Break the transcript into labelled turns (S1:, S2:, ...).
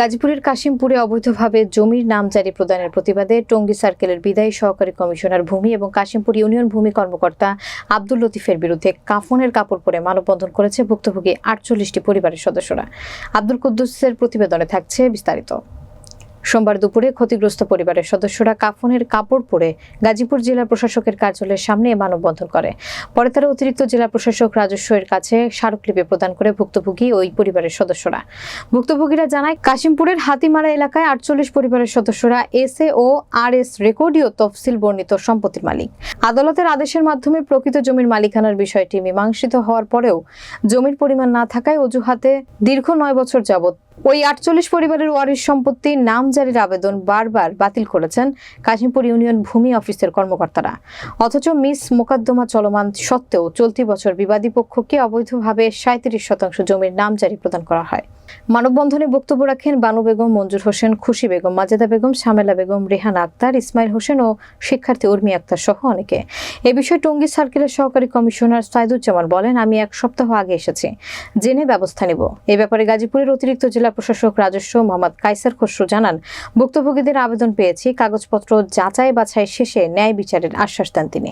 S1: গাজীপুরের কাশিমপুরে অবৈধভাবে জমির নামজারি প্রদানের প্রতিবাদে টঙ্গী সার্কেলের বিদায়ী সহকারী কমিশনার ভূমি এবং কাশিমপুর ইউনিয়ন ভূমি কর্মকর্তা আব্দুল লতিফের বিরুদ্ধে কাফনের কাপড় পরে মানববন্ধন করেছে ভুক্তভোগী আটচল্লিশটি পরিবারের সদস্যরা। আব্দুল কুদ্দুসের প্রতিবেদনে থাকছে বিস্তারিত। সোমবার দুপুরে ক্ষতিগ্রস্ত পরিবারের সদস্যরা কাফনের কাপড় পরে গাজীপুর জেলা প্রশাসকের কার্যালয়ের সামনে মানববন্ধন করে। পরে তারা অতিরিক্ত জেলা প্রশাসক রাজস্বের কাছে স্মারকলিপি প্রদান করে ভুক্তভোগী ওই পরিবারের সদস্যরা। ভুক্তভোগীরা জানায়, কাশিমপুরের হাতিমারা এলাকায় আটচল্লিশ পরিবারের সদস্যরা S A O R S রেকর্ডীয় তফসিল বর্ণিত সম্পত্তির মালিক। আদালতের আদেশের মাধ্যমে প্রকৃত জমির মালিকানার বিষয়টি মীমাংসিত হওয়ার পরেও জমির পরিমাণ না থাকায় অজুহাতে দীর্ঘ নয় বছর যাবৎ ওই আটচল্লিশ পরিবারের ওয়ারিশ সম্পত্তি নামজারির আবেদন বারবার বাতিল করেছেন কাশিমপুর ইউনিয়ন ভূমি অফিসের কর্মকর্তারা। অথচ মিস মোকদ্দমা চলমান সত্ত্বেও চলতি বছর বিবাদী পক্ষকে অবৈধভাবে সাঁত্রিশ শতাংশ জমির নামজারি প্রদান করা হয়। মানববন্ধনে বক্তব্য রাখেন বানু বেগম, মঞ্জুর হোসেন, খুশি বেগম, মাজেদা বেগম শামেলা বেগম, রেহান আক্তার, ইসমাইল হোসেন ও শিক্ষার্থী উর্মি আক্তার সহ অনেকে। এ বিষয়ে টঙ্গী সার্কেলের সহকারী কমিশনার সাইদুজ্জামান বলেন, আমি এক সপ্তাহ আগে এসেছি। জেনে ব্যবস্থা নেব। এ ব্যাপারে গাজীপুরের অতিরিক্ত জেলা প্রশাসক রাজস্ব মোহাম্মদ কাইসার খসরু জানান, ভুক্তভোগীদের আবেদন পেয়েছি, কাগজপত্র যাচাই বাছাই শেষে ন্যায় বিচারের আশ্বাস দেন তিনি।